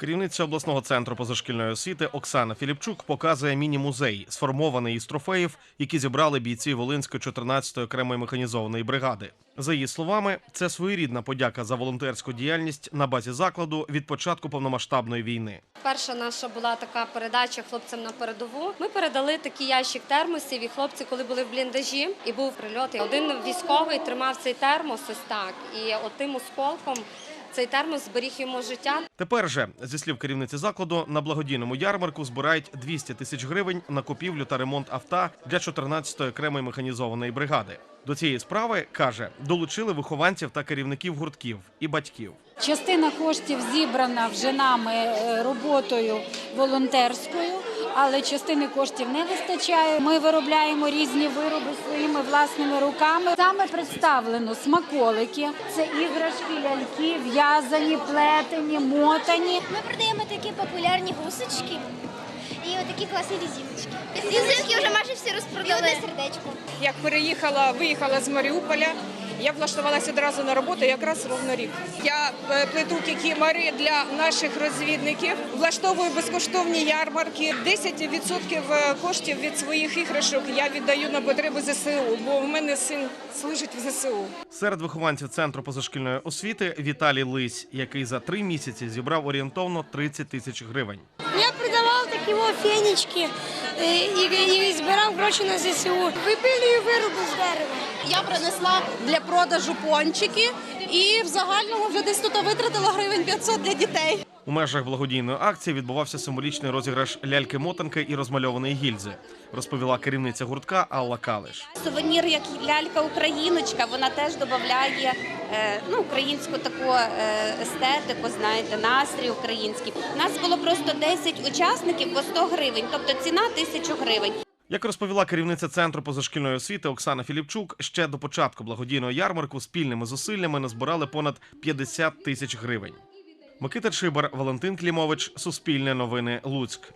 Керівниця обласного центру позашкільної освіти Оксана Філіпчук показує міні-музей, сформований із трофеїв, які зібрали бійці Волинської 14-ї окремої механізованої бригади. За її словами, це своєрідна подяка за волонтерську діяльність на базі закладу від початку повномасштабної війни. Перша наша була така передача хлопцям на передову. Ми передали такий ящик термосів, і хлопці, коли були в бліндажі, і був прильот. і Один військовий тримав цей термос ось так, і отим осколком цей термос зберіг йому життя. Тепер же, зі слів керівниці закладу, на благодійному ярмарку збирають 200 тисяч гривень на купівлю та ремонт авто для 14-ї окремої механізованої бригади. До цієї справи каже, долучили вихованців та керівників гуртків і батьків. Частина коштів зібрана вже нами е, роботою волонтерською, але частини коштів не вистачає. Ми виробляємо різні вироби своїми власними руками. Саме представлено смаколики, це іграшки, ляльки, в'язані, плетені, мотані. Ми продаємо такі популярні гусочки і отакі класні різиночки. Різинки вже майже всі розпродали. І одне сердечко. Як переїхала, виїхала з Маріуполя, я влаштувалася одразу на роботу якраз ровно рік. Я е, плету кікімари для наших розвідників, влаштовую безкоштовні ярмарки. 10% коштів від своїх іграшок я віддаю на потреби ЗСУ, бо в мене син служить в ЗСУ. Серед вихованців центру позашкільної освіти Віталій Лись, який за три місяці зібрав орієнтовно 30 тисяч гривень. Я і фенічки і, і збирав гроші на ЗСУ. Випилюю вироби з дерева. Я принесла для продажу пончики і в загальному вже десь тут витратила гривень 500 для дітей. У межах благодійної акції відбувався символічний розіграш ляльки-мотанки і розмальованої гільзи, розповіла керівниця гуртка Алла Калиш. Сувенір, як лялька Україночка, вона теж додає е, ну, українську таку е, естетику, знаєте, настрій український. У нас було просто 10 учасників по 100 гривень, тобто ціна 1000 гривень. Як розповіла керівниця центру позашкільної освіти Оксана Філіпчук, ще до початку благодійного ярмарку спільними зусиллями назбирали понад 50 тисяч гривень. Микита Чибар, Валентин Клімович, Суспільне новини, Луцьк.